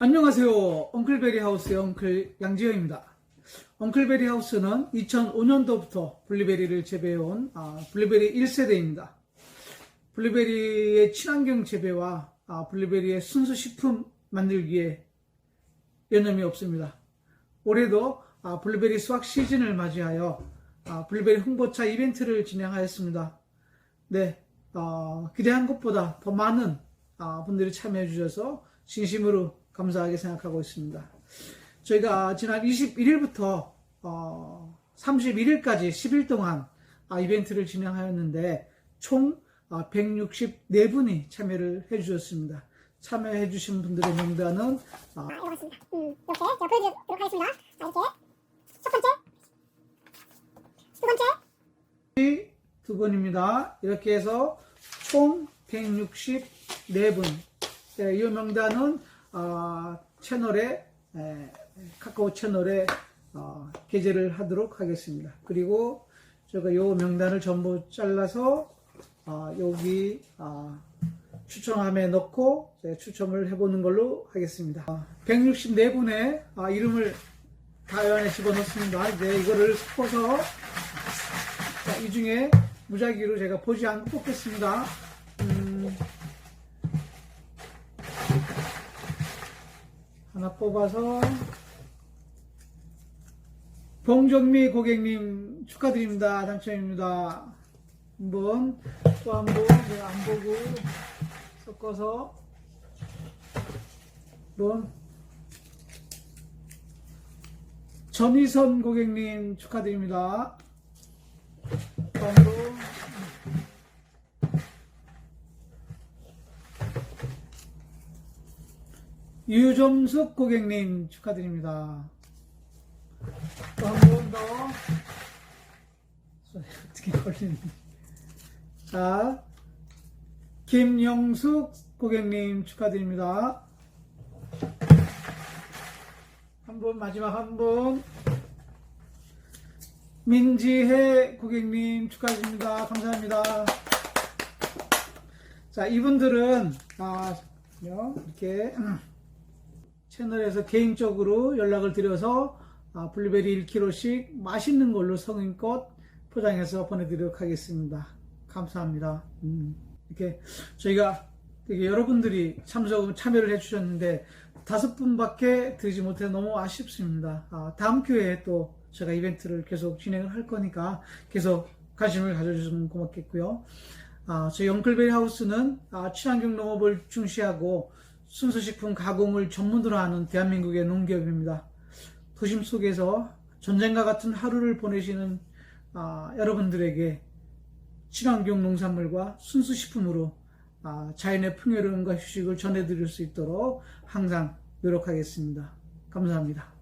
안녕하세요. 엉클베리 하우스의 엉클 양지영입니다. 엉클베리 하우스는 2005년도부터 블루베리를 재배해온 아, 블루베리 1세대입니다. 블루베리의 친환경 재배와 아, 블루베리의 순수 식품 만들기에 여념이 없습니다. 올해도 아, 블루베리 수확 시즌을 맞이하여 아, 블루베리 홍보차 이벤트를 진행하였습니다. 네, 어, 기대한 것보다 더 많은 아, 분들이 참여해 주셔서 진심으로 감사하게 생각하고 있습니다. 저희가 지난 21일부터 31일까지 10일 동안 아, 이벤트를 진행하였는데 총 164분이 참여를 해 주셨습니다. 참여해 주신 분들의 명단은 아, 이거 같습니다. 음, 이렇게 제가 보여드리도록 하겠습니다. 자, 이렇게 첫 번째, 두 번째, 두 분입니다. 이렇게 해서 총 164분. 네, 이 명단은 어, 채널에 에, 카카오 채널에 어, 게재를 하도록 하겠습니다. 그리고 제가 이 명단을 전부 잘라서 어, 여기 어, 추첨함에 넣고 추첨을 해보는 걸로 하겠습니다. 164분의 이름을 다연에 집어넣습니다. 이제 이거를 섞어서 자, 이 중에 무작위로 제가 보지 않고 뽑겠습니다. 하나 뽑아서 봉정미 고객님 축하드립니다. 당첨입니다. 한번 또 한 번 안 보고 섞어서 한번 전희선 고객님 축하드립니다. 다음으로 유점숙 고객님 축하드립니다. 또 한 번 더. 어떻게 걸리는 자, 김영숙 고객님 축하드립니다. 한 분, 마지막 한 분. 민지혜 고객님 축하드립니다. 감사합니다. 자, 이분들은, 아, 이렇게 채널에서 개인적으로 연락을 드려서 아, 블루베리 1kg씩 맛있는 걸로 성인껏 포장해서 보내드리도록 하겠습니다. 감사합니다. 음, 이렇게 저희가 되게 여러분들이 참석, 참여를 해주셨는데 다섯 분밖에 드리지 못해 너무 아쉽습니다. 아, 다음 기회에 또 제가 이벤트를 계속 진행을 할 거니까 계속 관심을 가져주시면 고맙겠고요. 아, 저희 영클베리 하우스는 아, 친환경 농업을 중시하고 순수식품 가공을 전문으로 하는 대한민국의 농기업입니다. 도심 속에서 전쟁과 같은 하루를 보내시는 아, 여러분들에게 친환경 농산물과 순수식품으로 아, 자연의 풍요로움과 휴식을 전해드릴 수 있도록 항상 노력하겠습니다. 감사합니다.